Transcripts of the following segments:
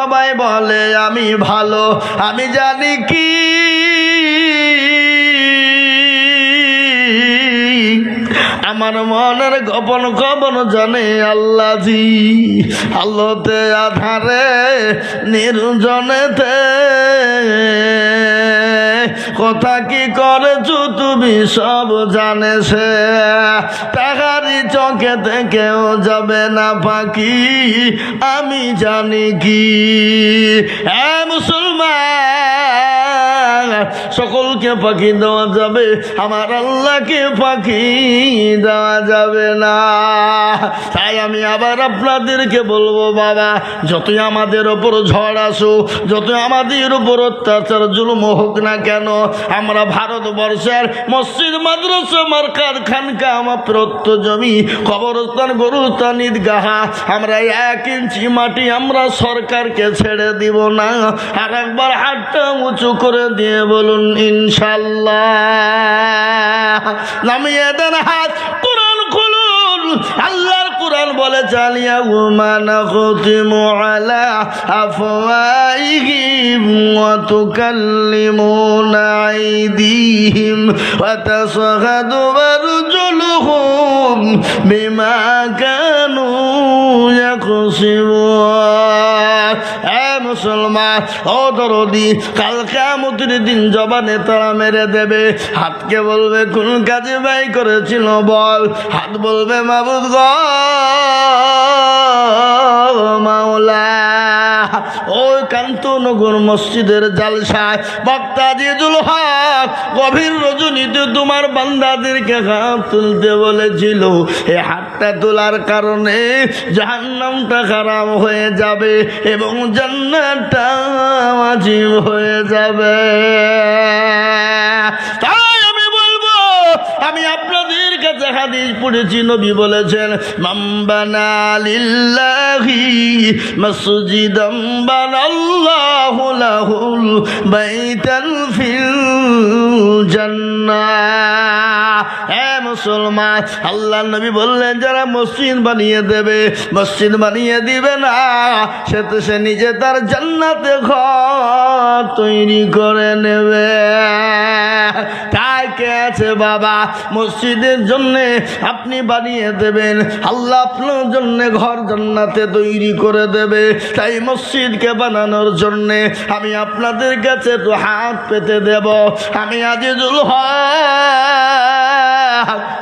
সবাই বলে, আমি ভালো, আমি জানি কি? আমার মনের গোপন গোপন জানে আল্লাহজি। আল্লাহতে আধারে, নির্জনেতে। কথা কি করেছ তুমি? সব জানে সে। তাহারি চোখেতে কেউ যাবে না পাখি। আমি জানি কি। হ্যাঁ মুসলমান সকলকে পাখি দেওয়া যাবে, আমার আল্লাহকে পাখি দেওয়া যাবে না। তাই আমি আবার আপনাদেরকে বলব, বাবা, যতই আমাদের ওপর ঝড় আসো যতই আমাদের উপর অত্যাচার, জুলুম হোক না কেন, আমরা ভারতবর্ষের মসজিদ, মাদ্রাসা মার্কার খানকা আমার প্রত্য জমি, কবরস্থান, গরুস্থান, ঈদগাহা, আমরা এক ইঞ্চি মাটি আমরা সরকারকে ছেড়ে দিব না। আর একবার হাতটা উঁচু করে দিয়ে বলুন ইনশাল্লাহ নামিয়ে দেন হাত, কোরআন খুলুন। আল্লাহর কোরআন বলে চালিয়া উমানা খতিমু আলা আফওয়াইহিম ওয়া তুকাল্লিমুনা আইদিহিম ওয়া তাশহাদু আরজুলুহুম বিমা কানু ইয়াকসিবুন। মুসলমান, ও দরদি, কাল কিয়ামতের দিন জবানে তারা মেরে দেবে। হাতকে বলবে, কোন কাজে ব্যয় করেছিল বল? হাত বলবে, মাবুদ গ, মাওলা। ওই কান্তনগর মসজিদের জালসায় বক্তা জিদুল হক গভীর রজনীতে তোমার বান্দাদেরকে হাত তুলতে বলেছিল। এ হাতটা তোলার কারণে জাহান্নামটা খারাপ হয়ে যাবে এবং জান্নাতটা ওয়াজিব হয়ে যাবে। তাই আমি বলব, আমি কাছে হাদিস পড়েছি নবী বলেছেন মাম্বানা লিল্লাহি মসজিদাম বানাল্লাহু লাহুল বাইতান ফিল জান্নাহ। হে মুসলমান। আল্লাহ নবী বললেন, যারা মসজিদ বানিয়ে দেবে, মসজিদ বানিয়ে দিবে না সে তো সে নিজে তার জান্নাতে ঘর তৈরি করে নেবে। তাই কে আছে বাবা? মসজিদের জন্য আপনি বানিয়ে দেবেন, আল্লাহ আপনার জন্য ঘর জান্নাতে তৈরি করে দেবে। তাই মসজিদকে বানানোর জন্যে আমি আপনাদের কাছে তো হাত পেতে দেব। আমি আজিজুল হক।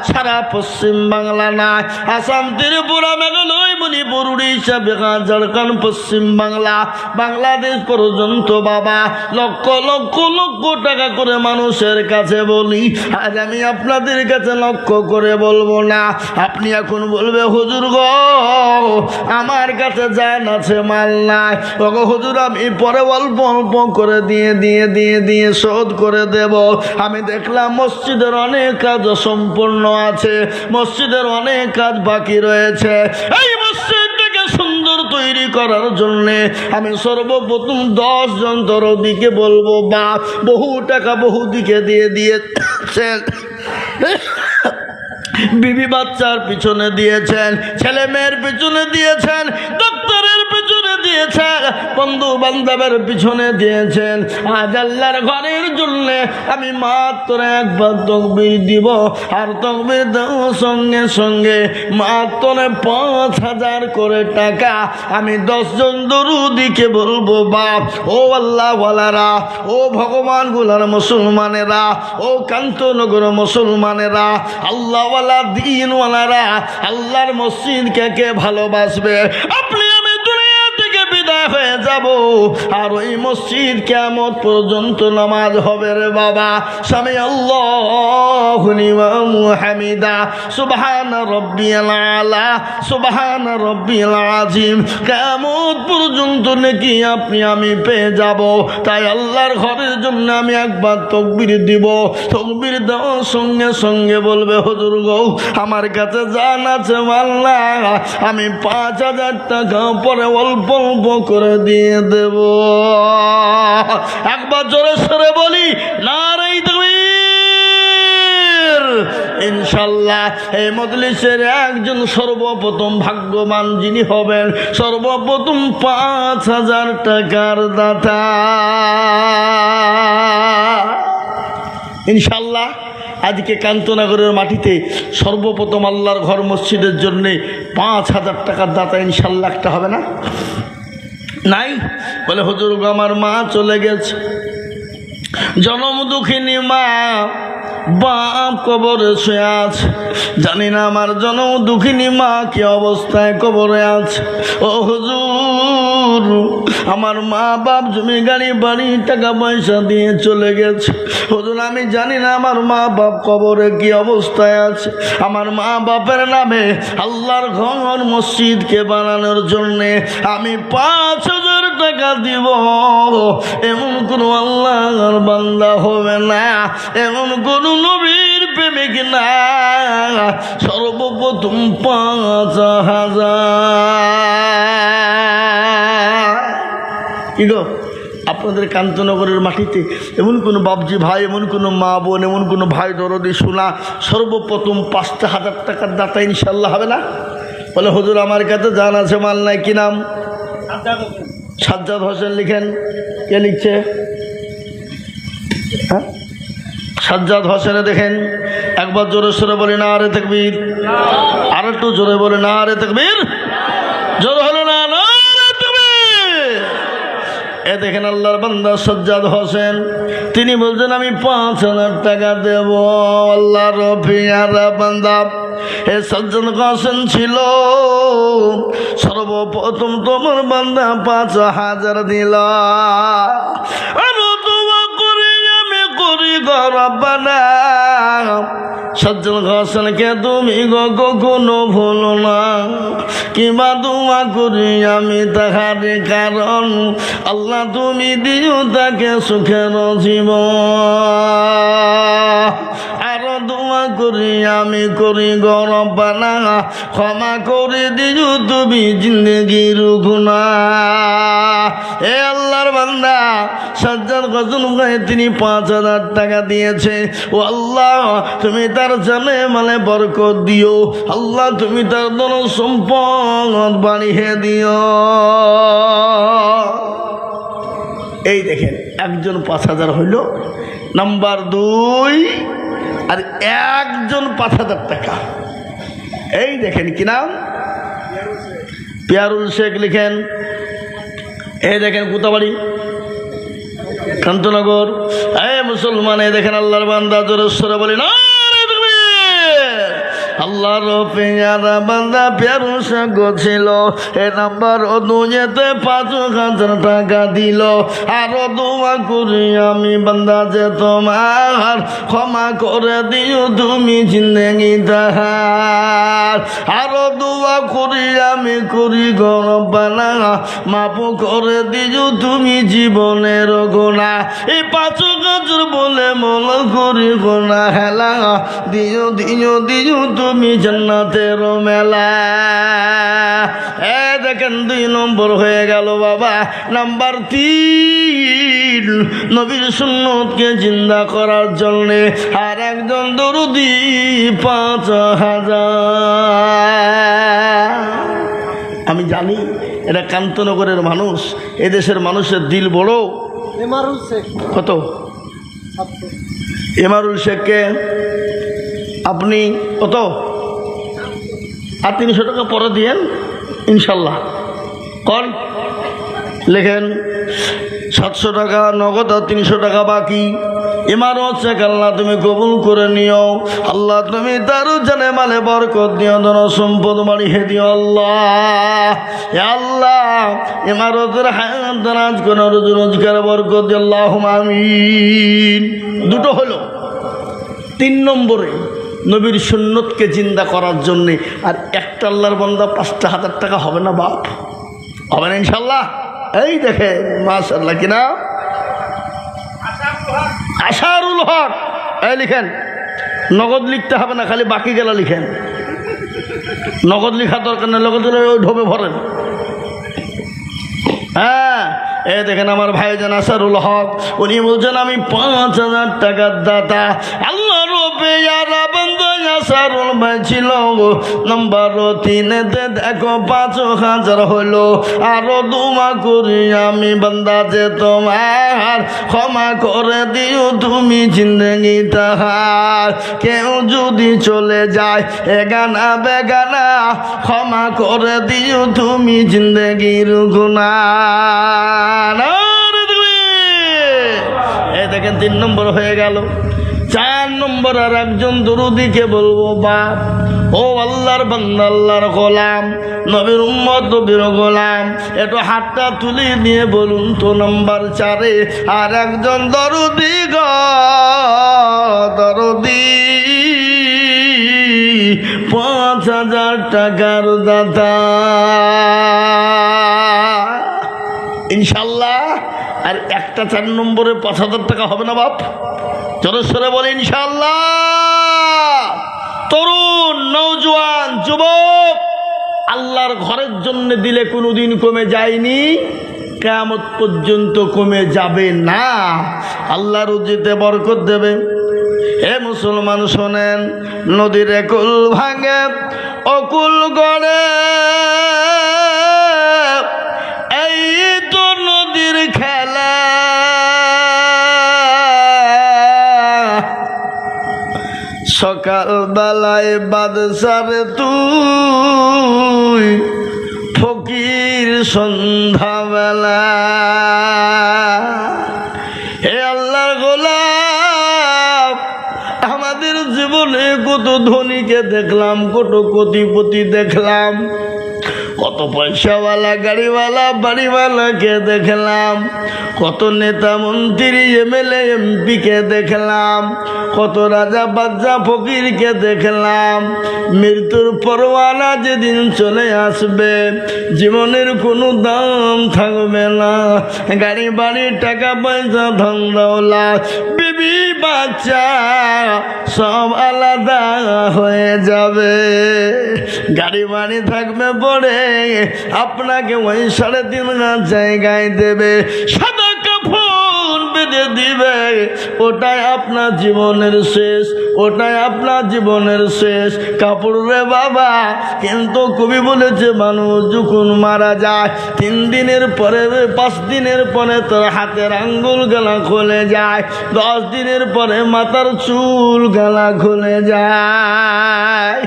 সারা পশ্চিম বাংলা নাই আসাম, ত্রিপুরা, মেঘালয়, মণিপুর, উড়িষ্যা, বিহার, ঝাড়খণ্ড, পশ্চিম বাংলা, বাংলাদেশ পর্যন্ত বাবা, লক্ষ লক্ষ লক্ষ টাকা করে মানুষের কাছে বলি, আজ আমি আপনাদের কাছে লক্ষ্য করে বলব না, আপনি এখন বলবে, হুজুর গো আমার কাছে জান আছে মাল নাই। ওগো হুজুর, আমি পরে অল্প অল্প করে দিয়ে দিয়ে দিয়ে দিয়ে শোধ করে দেব। আমি দেখলাম মসজিদের অনেক কাজ সম্পূর্ণ আছে, মসজিদের অনেক কাজ বাকি রয়েছে। এই মসজিদটাকে সুন্দর তৈরি করার জন্যে আমি সর্বপ্রথম দশ জন দিকে বলব বা বহু টাকা বহু দিকে দিয়ে দিয়েছেন। বিবি বাচ্চার পিছনে দিয়েছেন ছেলে মেয়ের পিছনে দিয়েছেন পিছনে দিয়েছেন বন্ধু বান্ধবের পিছনে দিয়েছেন। আজ আল্লাহর ঘরের জন্য আমি মাত্র একবার তকবির দিব, আর তকবির দেওয়ার সঙ্গে সঙ্গে মাত্র পাঁচ হাজার করে টাকা আমি দশজন দরুদিকে বলব, বাপ, ও আল্লাহ ওয়ালারা ও ভগবানগুলার মুসলমানেরা, ও কান্তনগর মুসলমানেরা, আল্লাহওয়ালা দিনওয়ালারা, আল্লাহর মসজিদকে কে ভালোবাসবে? আপনি হয়ে যাব। আর ওই মসজিদ কেমন পর্যন্ত নামাজ হবে রে বাবা। স্বামী আল্লাহ হামিদা। সুবহান রব্বিয়াল আলা, সুবহান রব্বিয়াল আজিম। কেমন পর্যন্ত নাকি আপনি আমি পেয়ে যাব। তাই আল্লাহর ঘরের জন্য আমি একবার তকবির দিব। তকবির দেওয়ার সঙ্গে সঙ্গে বলবে, হজুর গৌ, আমার কাছে জান আছে মাল্লা আমি পাঁচ হাজার টাকা পরে অল্প অল্প করে দিয়ে দেব। একবার জোরে সরে বলি না রে তকবীর। ইনশাল্লাহ একজন সর্বপ্রথম ভাগ্যবান যিনি হবেন সর্বপ্রথম পাঁচ হাজার টাকার দাতা। ইনশাল্লাহ আজকে কান্তনগরের মাটিতে সর্বপ্রথম আল্লাহর ঘর মসজিদের জন্যে পাঁচ হাজার টাকার দাতা ইনশাল্লাহ একটা হবে না? নাই? বলে, হুজুর আমার মা চলে গেছে। জনম দুঃখিনী মা, বাপ কবরে শুয়ে আছে। জানি না আমার জনম দুঃখিনী মা কি অবস্থায় কবরে আছে। ও আমার মা বাপ জমি গাড়ি বাড়ি, টাকা পয়সা দিয়ে চলে গেছে। হুজুর, আমি জানি না আমার মা বাপ কবরে কি অবস্থায় আছে। আমার মা বাপের নামে আল্লাহর ঘর, মসজিদকে বানানোর জন্যে আমি পাঁচ হাজার টাকা দিব। এমন কোনো আল্লাহর বান্দা হবে না। এমন কোন নবীর প্রেমিক না। সর্বপ্রথম পাঁচ হাজার। কি আপনাদের কান্তনগরের মাটিতে এমন কোনো বাবজি ভাই এমন কোনো মা বোন এমন কোনো ভাই দরদি শোনা সর্বপ্রথম পাঁচটা হাজার টাকার দাতা ইনশাল্লাহ হবে না? বলে হুজুর আমার কাছে জান আছে মাল নাই কি নাম? সাজ্জাদ হোসেন। লিখেন। কে লিখছে? হ্যাঁ? সাজ্জাদ হোসেনে দেখেন একবার জোরে সরে বলে না আরে তকবীর। আর একটু জোরে বলে না আরে তকবীর জোর হলো না না রে তকবীর। এ দেখেন আল্লাহর বান্দা সজ্জাদ হোসেন। তিনি বলছেন, আমি পাঁচ হাজার টাকা দেব। আল্লাহর পিয়ারা বান্দা, এ সজ্জাদ হোসেন ছিল। সর্বপ্রথম তোমার বান্দা পাঁচ হাজার দিল। আরও দোয়া করি আমি করি গরবানা সজ্জন হোসেনকে তুমি কখনো ভুলো না। কিংবা দোয়া করি আমি তাহার কারণ। আল্লাহ তুমি দিও তাকে সুখের জীবন। আরও দোয়া করি আমি করি গরম বানা ক্ষমা করে দিও তুমি জিন্দগির গুণা সজ্জাদ গজন গায়ে তিনি পাঁচ হাজার টাকা দিয়েছে। ও আল্লাহ, তুমি তার জানে মানে বরকত দিও। আল্লাহ, তুমি তার ধন সম্পদ বাড়িয়ে দিও। এই দেখেন, একজন পাঁচ হাজার হইল। নাম্বার দুই, আর একজন পাঁচ হাজার টাকা। এই দেখেন কি নাম? পিয়ারুল শেখ লিখেন। এই দেখেন কোথাবাড়ি? কান্তনগর এ মুসলমান দেখেন আল্লাহর বান্দা জোরে বলি না। আল্লাহর পেয়ারা বান্দা পেয়ারু সাগ ছিল। এ নাম্বার ও দুজেতে পাঁচ হাজার টাকা দিল। আরও দোয়া করি আমি বান্দা যে তোমার ক্ষমা করে দিও, তুমি জিন্দগি তাহার। আরও দোয়া করি আমি করি গরম বানা মাপ করে দিও, তুমি জীবনের গোনা এই পাঁচ গাছের বলে মন করি গোনা হেলা। দিও দিও দিও তুমি জান্নাতের মেলা। এ দেখেন দুই নম্বর হয়ে গেল বাবা। নাম্বার তিন নবীর সুন্নতকে জিন্দা করার জন্যে আর একজন দরুদি পাঁচ হাজার। আমি জানি এটা কান্তনগরের মানুষ এদেশের মানুষের দিল বড়। কত? এমারুল শেখকে আপনি কত? আর তিনশো টাকা পরে দিয়েন, ইনশাল্লাহ। কর লেখেন, সাতশো টাকা নগদ আর তিনশো টাকা বাকি। ইমারত শেখ আল্লাহ তুমি কবুল করে নিও। আল্লাহ তুমি তারও জানে মালে বরকত দিও ধন সম্পদ বাড়িয়ে দিও আল্লাহ। আল্লাহ, ইমারতের হায়াত রোজ রোজগার বরকত দিও আল্লাহ দুটো হলো, তিন নম্বরে নবীর সুন্নতকে জিন্দা করার জন্যে, আর একটা আল্লাহর বন্দা পাঁচটা হাজার টাকা হবে না বাপ? হবে না ইনশাল্লাহ এই দেখে মাশাল্লাহ কিনা আশারুল হক। এই লিখেন, নগদ লিখতে হবে না, খালি বাকি গেলা লিখেন। নগদ লিখা দরকার নেই, নগদ ওই ঢোবে ভরেন। হ্যাঁ এ দেখেন আমার ভাইজান আসারুল হক, উনি বলছেন, আমি পাঁচ হাজার টাকার দাতা, আল্লাহ পেয়ারা বন্ধয়া সারুল ভাই ছিল নম্বর হাজার হলো আরও দুমা করি আমি বান্দা যে তোমার ক্ষমা করে দিও, তুমি জিন্দগি তাহার। কেউ যদি চলে যায় এগানা বেগানা ক্ষমা করে দিও, তুমি জিন্দগির গুণা দেখেন তিন নম্বর হয়ে গেল। চার নম্বর আর একজন দরুদিকে বলব? বাপ। ও আল্লাহর বান্দা, আল্লাহর গোলাম, নবীর উম্মত, নবীর গোলাম। একটু হাতটা তুলে নিয়ে বলুন তো নম্বর চারে। আর একজন দরুদি গ দরদি পাঁচ হাজার টাকার দাদা। ইনশাল্লাহ। আর একটা চার নম্বরে পাঁচ হাজার টাকা হবে না বাপ? জোরেশ্বরে বলে ইনশাল্লাহ তরুণ নৌজওয়ান যুবক, আল্লাহর ঘরের জন্য দিলে কোনোদিন কমে যায়নি কেমত পর্যন্ত কমে যাবে না। আল্লাহ রুজিতে বরকত দেবে। হে মুসলমান শোনেন, নদীর কুল ভাঙে, অকুল গড়ে। সকাল বেলায় বাদশার তুই ফকির সন্ধ্যাবেলা। হে আল্লাহর গোলাপ, আমাদের জীবনে কত ধনীকে দেখলাম, কত কতিপতি দেখলাম। কত পয়সাওয়ালা, গাড়িওয়ালা, বাড়িওয়ালাকে দেখলাম। কত নেতা মন্ত্রী এমএলএ এমপিকে দেখলাম। কত রাজা বাদশা ফকিরকে দেখলাম। মৃত্যুর পরওয়ানা যেদিন চলে আসবে, জীবনের কোনো দাম থাকবে না। গাড়ি, বাড়ি, টাকা, পয়সা, ধন, দৌলত, বিবি, বাচ্চা, সব আলাদা হয়ে যাবে। গাড়ি, বাড়ি থাকবে পড়ে আপনাকে ওই সাড়ে তিন হাজার জায়গায় দেবে সাদা কাপড় বেঁধে দিবে। ওটাই আপনার জীবনের শেষ, ওটাই আপনার জীবনের শেষ। কাপড় রে বাবা, কিন্তু কবি বলেছে, মানুষ যখন মারা যায়, তিন দিনের পরে, পাঁচ দিনের পরে তোর হাতের আঙ্গুল গলা খুলে যায়, দশ দিনের পরে মাথার চুল গলা খুলে যায়।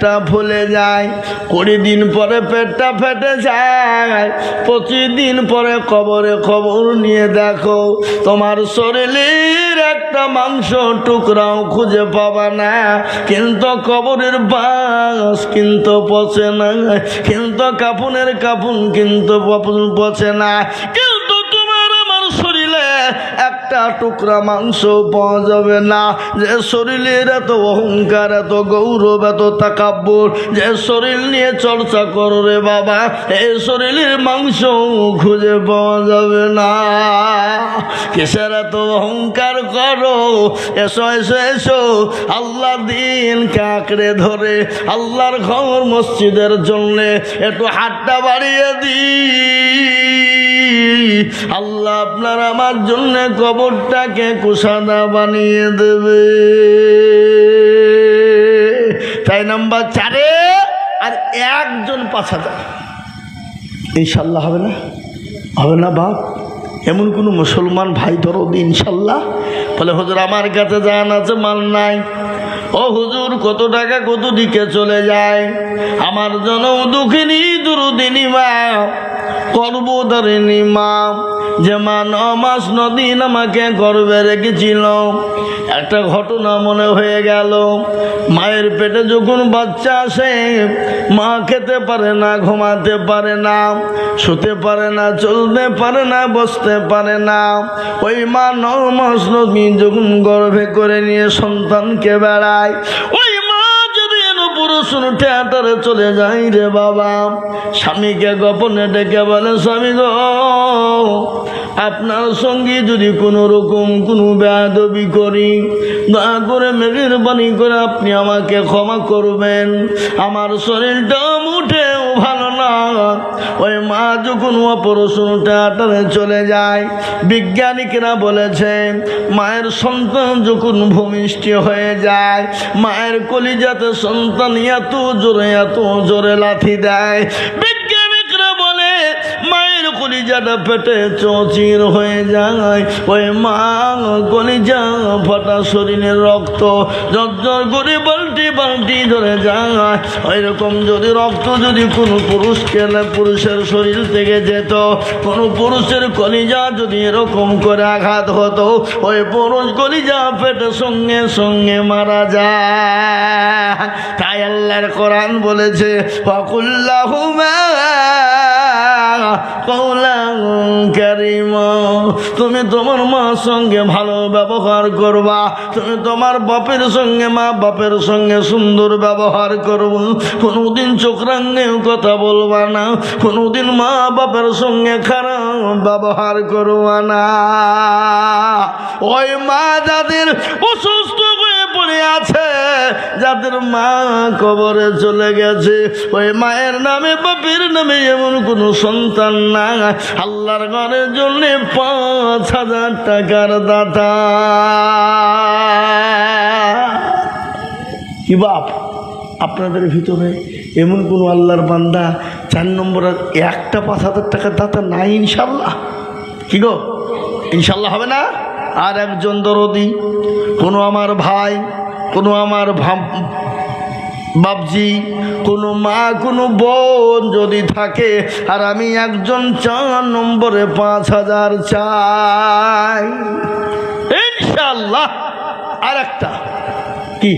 পেটটা ফুলে যায়, কুড়ি দিন পরে পেটটা ফেটে যায়, পঁচিশ দিন পরে কবরে খবর নিয়ে দেখো, তোমার শরীরের একটা মাংস টুকরাও খুঁজে পাবা না। কিন্তু কবরের বাস কিন্তু পচে না, কিন্তু কাপুনের কাপুন কিন্তু পচে না। একটা টুকরা মাংস পাওয়া যাবে না। যে শরীরের এত অহংকার, এত গৌরব, এত তাকাব্বর, যে শরীর নিয়ে চর্চা করো রে বাবা এই শরীরের মাংস খুঁজে পাওয়া যাবে না। কিসের এত অহংকার করো? এসো এসো এসো। আল্লাহ দিন কাঁকড়ে ধরে, আল্লাহর ঘর মসজিদের জন্যে একটু হাতটা বাড়িয়ে দিই। আল্লাহ আপনার আমার জন্য কবরটাকে কুসাদা বানিয়ে দেবে। তাই নাম্বার চারে আর একজন হাজার। ইনশাল্লাহ হবে না? হবে না বাপ? এমন কোনো মুসলমান ভাই ধরো ইনশাল্লাহ। বলে, হুজুর, আমার কাছে জান আছে, মাল নাই। ও হুজুর, কত টাকা কত দিকে চলে যায়? আমার জনম দুঃখিনী, দুরুদিনী মা। কর্মধারিণী মা। যে মা ন মাস নদিন আমাকে গর্বে রেখেছিল একটা ঘটনা মনে হয়ে গেল। মায়ের পেটে যখন বাচ্চা আসে, মা খেতে পারে না, ঘুমাতে পারে না, শুতে পারে না, চলতে পারে না, বসতে পারে না। ওই মা ন মাস নদিন যখন গর্ভে করে নিয়ে সন্তানকে বেড়ায়, ওই পুরুষ থিয়েটারে চলে যাই রে বাবা। স্বামীকে গোপনে ডেকে বলে, স্বামী গো, আপনার সঙ্গে যদি কোনো রকম কোনো ব্যাধবি করি, দয়া করে মেঘের বাণী করে আপনি আমাকে ক্ষমা করবেন। আমার শরীরটা না ওই মা যখন ও আটারে চলে যায়, বিজ্ঞানিকরা বলেছে, মায়ের সন্তান যখন ভূমিষ্ঠ হয়ে যায়, মায়ের কলিজাতে সন্তান এত জোরে এত জোরে লাথি দেয় কলিজাটা পেটে চচির হয়ে যায়, ওই মা কলিজা ফাটা শরীরের রক্ত জর্জর করে বাল্টি বাল্টি ধরে যায়। ওই রকম যদি রক্ত যদি কোনো পুরুষকে পুরুষের শরীর থেকে যেত, কোনো পুরুষের কলিজা যদি এরকম করে আঘাত হতো, ওই পুরুষ কলিজা পেটে সঙ্গে সঙ্গে মারা যায়। তাই আল্লাহর কোরআন বলেছে ফকুল্লাহুমা তুমি তোমার মার সঙ্গে ভালো ব্যবহার করবা, তুমি তোমার বাপের সঙ্গে, মা বাপের সঙ্গে সুন্দর ব্যবহার করব, কোনোদিন চোখরাঙ্গেও কথা বলবা না, কোনোদিন মা বাপের সঙ্গে খারাপ ব্যবহার করবা না। ওই মা যাদের অসুস্থ হয়ে আছে যাদের মা কবরে চলে গেছে? ওই মায়ের নামে, বাপের নামে এমন কোনো সন্তান না আল্লাহর ঘরের জন্য পাঁচ হাজার টাকার দাতা। কি বাপ, আপনাদের ভিতরে এমন কোনো আল্লাহর বান্দা চার নম্বরের একটা পাঁচ হাজার টাকার দাতা নাই ইনশাল্লাহ? কি গো? ইনশাল্লাহ হবে না? আর একজন দরদি, কোনো আমার ভাই, কোনো আমার বাবজি কোনো মা, কোনো বোন যদি থাকে, আর আমি একজন চার নম্বরে পাঁচ হাজার চাই। ইনশাল্লাহ আর একটা, কি?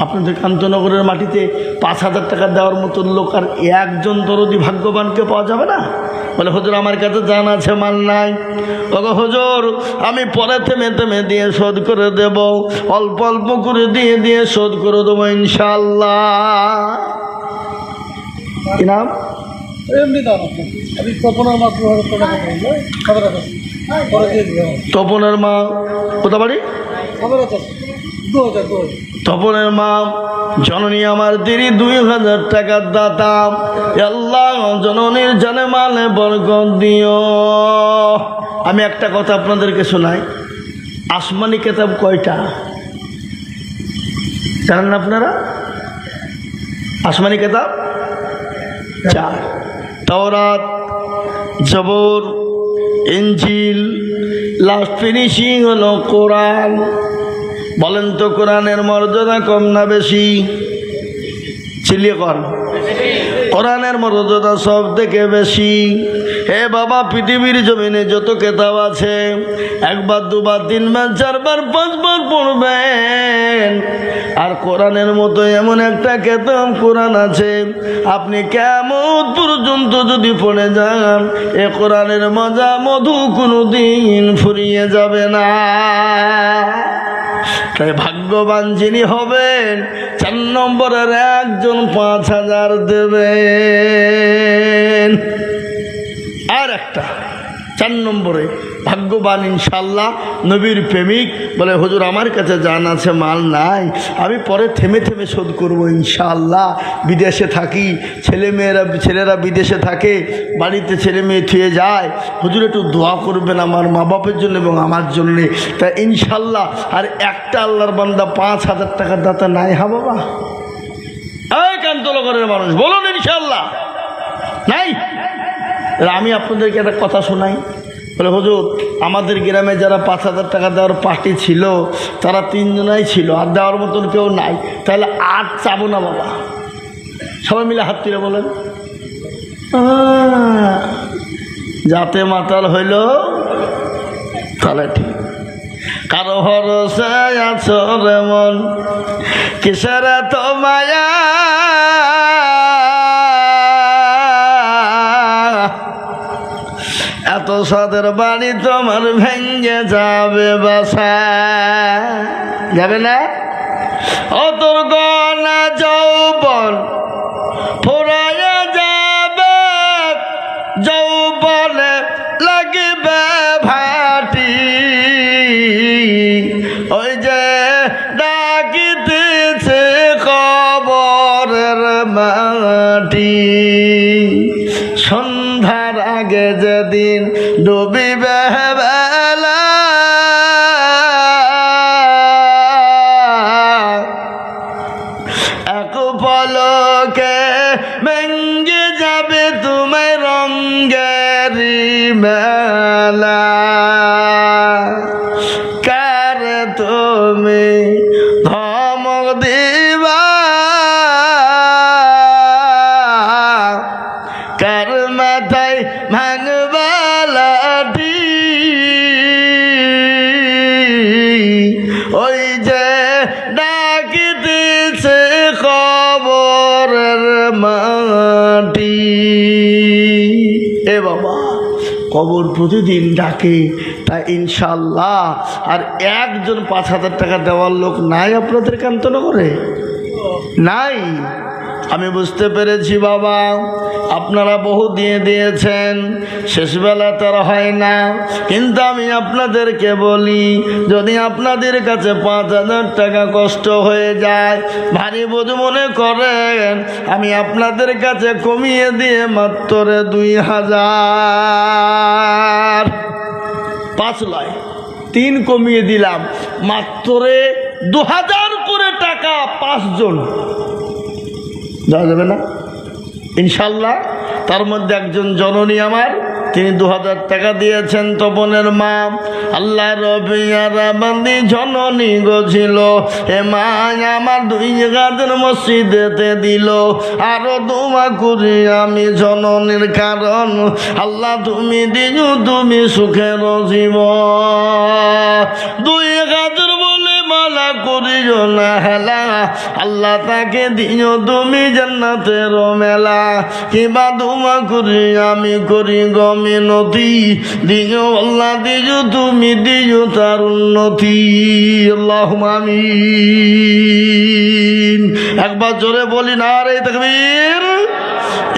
আপনাদের কান্তনগরের মাটিতে পাঁচ হাজার টাকা দেওয়ার মতন লোক আর একজন দরদি ভাগ্যবানকে পাওয়া যাবে না? বলে হুজুর আমার কাছে জান আছে মাল নাই। ওগো হুজুর আমি পরে থেমে থেমে দিয়ে শোধ করে দেব। অল্প অল্প করে দিয়ে দিয়ে শোধ করে দেবো ইনশাল্লাহ কি নাম? তপনের মা কোথা বাড়ি? তপনের মা জননী আমার দিদি, দুই হাজার টাকার দাতা। আল্লাহ জননীর জানে মালে বরকত দিও। আমি একটা কথা আপনাদেরকে শোনাই। আসমানি কেতাব কয়টা? জানেন আপনারা? আসমানি কেতাব? চার। তাওরাত, জবর, ইঞ্জিল, লাস্ট ফিনিশিং হলো কোরআন। বলেন তো কোরআনের মর্যাদা কম না বেশি? চিলিয়ে কর কোরআনের মর্যাদা সব থেকে বেশি। হে বাবা, পৃথিবীর জমিনে যত কেতাব আছে, একবার, দুবার, তিনবার, চারবার, পাঁচবার পড়বেন। আর কোরআনের মতো এমন একটা কেতাব কোরআন আছে, আপনি কেমন পর্যন্ত যদি পড়ে যান, এ কোরআনের মজা মধু কোনো দিন ফুরিয়ে যাবে না। তাই ভাগ্যবান যিনি হবেন চার নম্বরের একজন পাঁচ হাজার দেবেন। আর একটা চার নম্বরে ভাগ্যবান ইনশাল্লাহ, নবীর প্রেমিক। বলে, হুজুর, আমার কাছে জান আছে, মাল নাই। আমি পরে থেমে থেমে শোধ করব ইনশাল্লাহ। বিদেশে থাকি, ছেলে মেয়েরা, ছেলেরা বিদেশে থাকে, বাড়িতে ছেলে মেয়ে থুয়ে যায়। হুজুর, একটু দোয়া করবেন আমার মা বাপের জন্য এবং আমার জন্যে। তা ইনশাল্লাহ, আর একটা আল্লাহর বান্দা পাঁচ হাজার টাকার দাতা নাই হা বাবা? এই কান্তলগরের মানুষ, বলুন ইনশাল্লাহ। নাই? আমি আপনাদেরকে একটা কথা শোনাই। বলে, হুজুর, আমাদের গ্রামে যারা পাঁচ হাজার টাকা দেওয়ার পার্টি ছিল, তারা তিনজনাই ছিল, আর দেওয়ার মতন কেউ নাই। তাহলে আর চাবো না বাবা। সবাই মিলে হাত তুলে বলেন যাতে মাতাল হইল, তাহলে ঠিক। কারও ভরসা আছো রে মন, কিসের তো মায়া? সাদের বাড়ি তোমার ভেঙ্গে যাবে বাসা। যাবে না? ও না যৌবন এক পলকে ভেঙ্গে যাবে তোমার রঙ্গের মেলা। কবর প্রতিদিন ডাকে। তা ইনশাল্লাহ আর একজন পাঁচ হাজার টাকা দেওয়ার লোক নাই আপনাদের কান্তনগরে? নাই? আমি বুঝতে পেরেছি বাবা, আপনারা বহু দিয়ে দিয়েছেন, শেষবেলা তার হয় না। কিন্তু আমি আপনাদেরকে বলি, যদি আপনাদের কাছে পাঁচ হাজার টাকা কষ্ট হয়ে যায়, ভারী বোঝ মনে করেন, আমি আপনাদের কাছে কমিয়ে দিয়ে মাত্র দুই হাজার। পাঁচ লয়, তিন কমিয়ে দিলাম, মাত্রে দু হাজার করে টাকা পাঁচজন। দেওয়া যাবে না? ইনশাল্লাহ, তার মধ্যে একজন জননী আমার, তিনি দু হাজার টাকা দিয়েছেন তপনের মা। আল্লাহ রবিয়ারাবান্দি জননী গছিল এ মা আমার দুই গাদের মসজিদেতে দিল। আরও দুমা করি আমি জননীর কারণ। আল্লাহ তুমি দিও তুমি সুখের জীব দুই বলে করিও না হেলা। আল্লাহ তাকে দিও তুমি জান্নাতের মেলা। কিবা দুমা করি আমি করি গমে নদী দিও আল্লাহ, দিও তুমি, দিও তার উন্নতি। আল্লাহ আমিন। একবার জোরে বলি না রে তকবীর।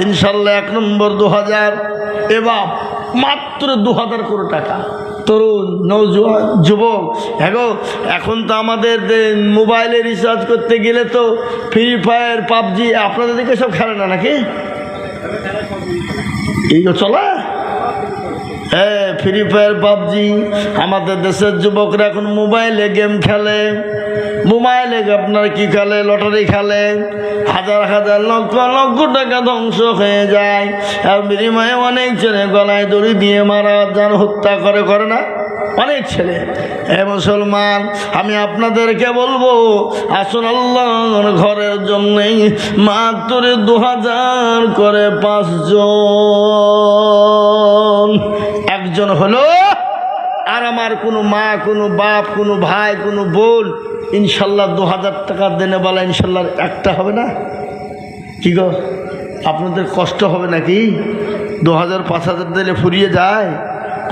ইনশাল্লাহ এক নম্বর দু হাজার এবার মাত্র দু হাজার করে টাকা। তরুণ নৌজোয়ান যুবক। এখন এখন তো আমাদের মোবাইলে রিচার্জ করতে গেলে তো ফ্রি ফায়ার পাবজি, আপনাদের দিকে সব খেলে না নাকি? এই চলে। Free fire PUBG. আমাদের দেশের যুবকরা এখন মোবাইলে গেম খেলে। মোবাইলে আপনার কি খেলে? লটারি খেলে। হাজার হাজার লক্ষ লক্ষ টাকা ধ্বংস হয়ে যায়। আর বিনিময়ে অনেক ছেলে গলায় দড়ি দিয়ে মারা যান হত্যা করে করে না? অনেক ছেলে। হে মুসলমান, আমি আপনাদেরকে বলব, আসুন আল্লাহর ঘরের জন্যই মাত্র দু হাজার করে পাঁচজন একজন হলো, আর আমার কোনো মা, কোনো বাপ, কোনো ভাই, কোনো বোন, ইনশাল্লাহ দু হাজার টাকা দেনে বলা ইনশাল্লাহ একটা হবে না? কি গো, আপনাদের কষ্ট হবে নাকি? দু হাজার পাঁচ হাজার দিলে ফুরিয়ে যায়,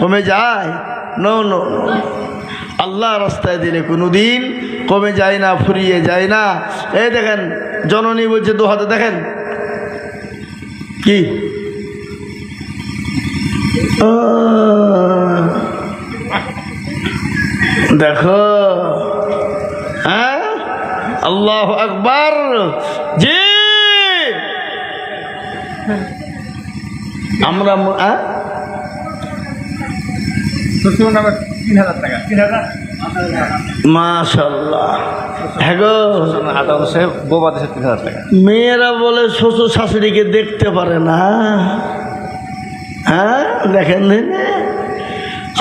কমে যায়? নো নো আল্লাহ রাস্তায় দিলে কোনো দিন কমে যায় না, ফুরিয়ে যায় না। এই দেখেন, জননী বলছে দু হাজার দেখেন। কি? দেখো হ্যাঁ? আল্লাহ আকবার। জি। আমরা মেয়েরা বলে শ্বশুর শাশুড়িকে দেখতে পারে না। হ্যাঁ দেখেন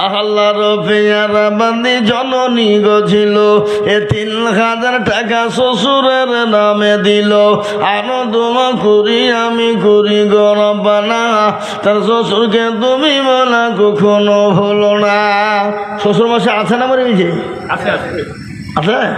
আল্লাহর পেয়ারা বান্দি জননী গছিল এ তিন হাজার টাকা শ্বশুরের নামে দিল। আরও তোমা করি আমি করি গরবানা তার শ্বশুরকে তুমি বলা কখনো ভুলো না। শ্বশুর মাসে আছে না মরে গেছে আছে আছে। আছে?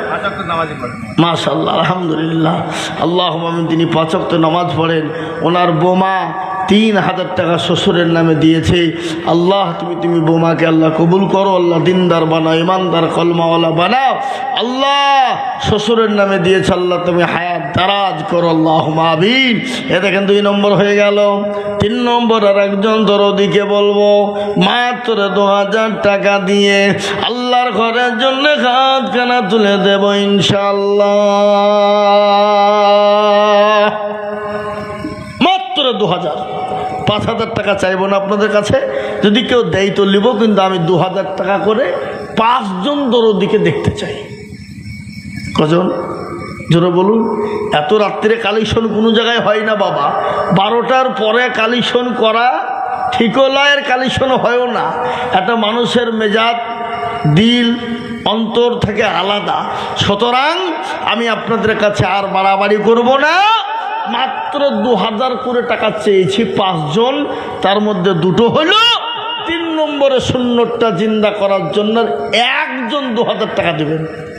মাশাল্লাহ আলহামদুলিল্লাহ। আল্লাহ মামিন তিনি পাঁচক্ত নামাজ পড়েন। ওনার বোমা তিন হাজার টাকা শ্বশুরের নামে দিয়েছে। আল্লাহ তুমি তুমি বোমাকে আল্লাহ কবুল করো আল্লাহ দিনদার বানাও ইমানদার কলমাওয়ালা বানাও। আল্লাহ শ্বশুরের নামে দিয়েছে আল্লাহ তুমি হায়াত দারাজ করো আল্লাহ মাবিন এ দেখেন দুই নম্বর হয়ে গেল। তিন নম্বর আর একজন দরদিকে বলব, মাত্র দু হাজার টাকা দিয়ে আল্লাহর ঘরের জন্য হাত কানা তুলে দেব ইনশাল্লাহ মাত্র দু হাজার। পাঁচ হাজার টাকা চাইব না আপনাদের কাছে। যদি কেউ দেয় তো নিব, কিন্তু আমি দু হাজার টাকা করে পাঁচজন দরদিকে দেখতে চাই। কজন? জোরে বলুন, এত রাত্রে কালেকশন কোনো জায়গায় হয় না বাবা। বারোটার পরে কালেকশন করা ঠিকলায়ের কালেকশন হয়ও না। একটা মানুষের মেজাজ, দিল, অন্তর থেকে আলাদা। সুতরাং আমি আপনাদের কাছে আর বাড়াবাড়ি করব না। মাত্র দু হাজার করে টাকা চেয়েছি, পাঁচজন, তার মধ্যে দুটো হলো তিন নম্বরে শূন্যটা জিন্দা করার জন্য একজন দু হাজার টাকা দেবেন।